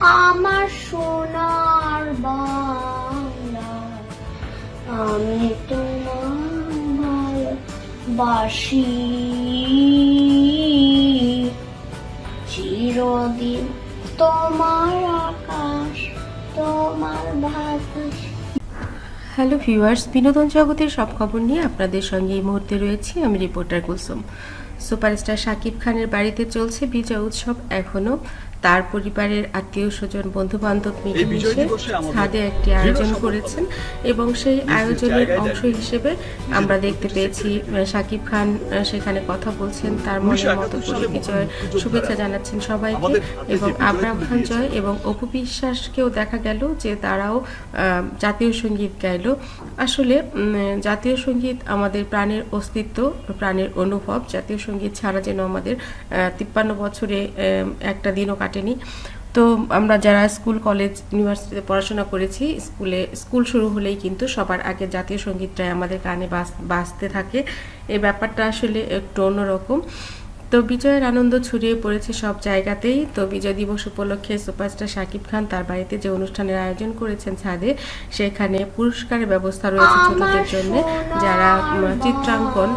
আমার সোনার বাংলা, আমি তোমার ভালোবাসি। চিরদিন তোমার আকাশ, তোমার বাতাস। হ্যালো ভিউয়ার্স, বিনোদন জগতের সব খবর নিয়ে আপনাদের সঙ্গে এই মুহূর্তে রয়েছি আমি রিপোর্টার কুলসুম। সুপারস্টার শাকিব খানের বাড়িতে চলছে বিজয় উৎসব এখনও। তার পরিবারের আত্মীয় স্বজন বন্ধু বান্ধব মিলেমিশে ছাদে একটি আয়োজন করেছেন এবং সেই আয়োজনের অংশ হিসেবে আমরা দেখতে পেয়েছি সাকিব খান সেখানে কথা বলছেন তার মনের মতো 1971 করে বিজয়ের শুভেচ্ছা জানাচ্ছেন সবাইকে এবং আবরাম খান জয় এবং অপু বিশ্বাসকেও দেখা গেল যে তারাও আহ, জাতীয় সংগীত গাইল। আসলে উম, জাতীয় সংগীত আমাদের প্রাণের অস্তিত্ব প্রাণের অনুভব। জাতীয় সংগীত ছাড়া যেন আমাদের তিপ্পান্ন বছরে একটা দিনও কাটেনি। তো আমরা যারা স্কুল, কলেজ, ইউনিভার্সিটিতে পড়াশোনা করেছি, স্কুলে, স্কুল শুরু হলেই কিন্তু সবার আগে জাতীয় সঙ্গীতটাই আমাদের কানে বাঁচতে থাকে। এই ব্যাপারটা আসলে একটু অন্যরকম। তো বিজয়ের আনন্দ ছড়িয়ে পড়েছে সব জায়গাতেই। তো বিজয় দিবস উপলক্ষে সুপারস্টার শাকিব খান তার বাড়িতে যে অনুষ্ঠানের আয়োজন করেছেন ছাদে সেখানে পুরস্কারের ব্যবস্থা রয়েছে ছোটদের জন্য। যারা চিত্রাঙ্কন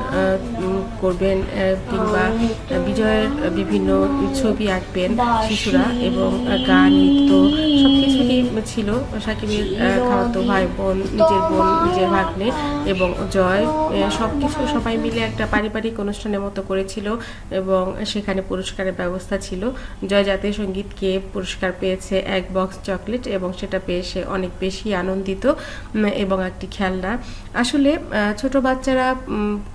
করবেন কিংবা বিজয়ের বিভিন্ন ছবি আঁকবেন শিশুরা এবং গান নৃত্য ছিল সাকিবের খালাতো ভাই বোন নিজের বোন নিজের ভাগ্নে এবং জয় আহ, সবকিছু সবাই মিলে একটা পারিবারিক অনুষ্ঠানের মতো করেছিল এবং সেখানে পুরস্কারের ব্যবস্থা ছিল। জয় জাতীয় সংগীত সঙ্গীতকে পুরস্কার পেয়েছে এক বক্স চকলেট এবং সেটা পেয়ে সে অনেক বেশি আনন্দিত এবং একটি খেলনা। আসলে ছোট বাচ্চারা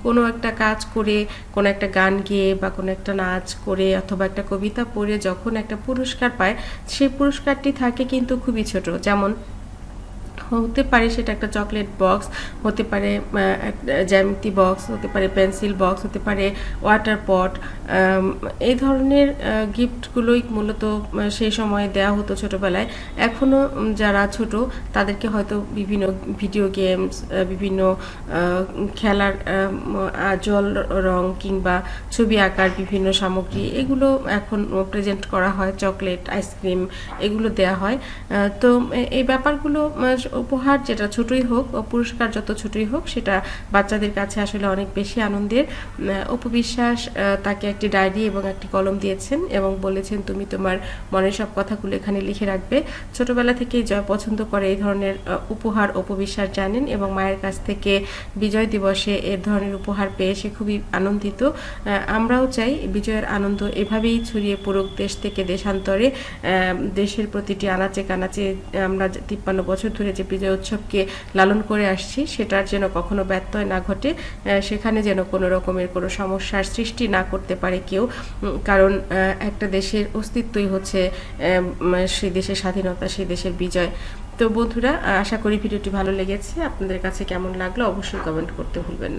কোনো একটা কাজ করে কোনো একটা গান গেয়ে বা কোনো একটা নাচ করে অথবা একটা কবিতা পড়ে যখন একটা পুরস্কার পায় সেই পুরস্কারটি থাকে কিন্তু খুবই ছোট যেমন হতে পারে সেটা একটা চকলেট বক্স, হতে পারে জ্যামিতি বক্স, হতে পারে পেন্সিল বক্স, হতে পারে ওয়াটার পট এই ধরনের গিফটগুলোই মূলত সেই সময়ে দেওয়া হতো ছোটোবেলায়। এখনও যারা ছোট, তাদেরকে হয়তো বিভিন্ন ভিডিও গেমস বিভিন্ন খেলার জল রং কিংবা ছবি আঁকার বিভিন্ন সামগ্রী, এগুলো এখন প্রেজেন্ট করা হয়, চকলেট, আইসক্রিম, এগুলো দেয়া হয়। তো এই ব্যাপারগুলো উপহার যেটা ছোটই হোক ও পুরস্কার যত ছোটই হোক সেটা বাচ্চাদের কাছে আসলে অনেক বেশি আনন্দের। আহ, অপু বিশ্বাস আহ, তাকে একটি ডায়েরি এবং একটি কলম দিয়েছেন এবং বলেছেন তুমি তোমার মনের সব কথাগুলো এখানে লিখে রাখবে। ছোটবেলা থেকেই জয় পছন্দ করে এই ধরনের উপহার উপবিশ্বাস জানেন এবং মায়ের কাছ থেকে বিজয় দিবসে এ ধরনের উপহার পেয়ে সে খুবই আনন্দিত। আমরাও চাই বিজয়ের আনন্দ এভাবেই ছড়িয়ে পড়ুক দেশ থেকে দেশান্তরে। দেশের প্রতিটি আনাচে কানাচে আমরা তিপ্পান্ন বছর ধরে যে বিজয় উৎসবকে লালন করে আসছি, সেটার যেন কখনো ব্যত্যয় না ঘটে সেখানে যেন কোনো রকমের কোনো সমস্যার সৃষ্টি না করতে পারে কেউ কারণ একটা দেশের অস্তিত্বই হচ্ছে সেই দেশের স্বাধীনতা, সেই দেশের বিজয়। তো বন্ধুরা, আশা করি ভিডিওটি ভালো লেগেছে। আপনাদের কাছে কেমন লাগল অবশ্যই কমেন্ট করতে ভুলবেন না।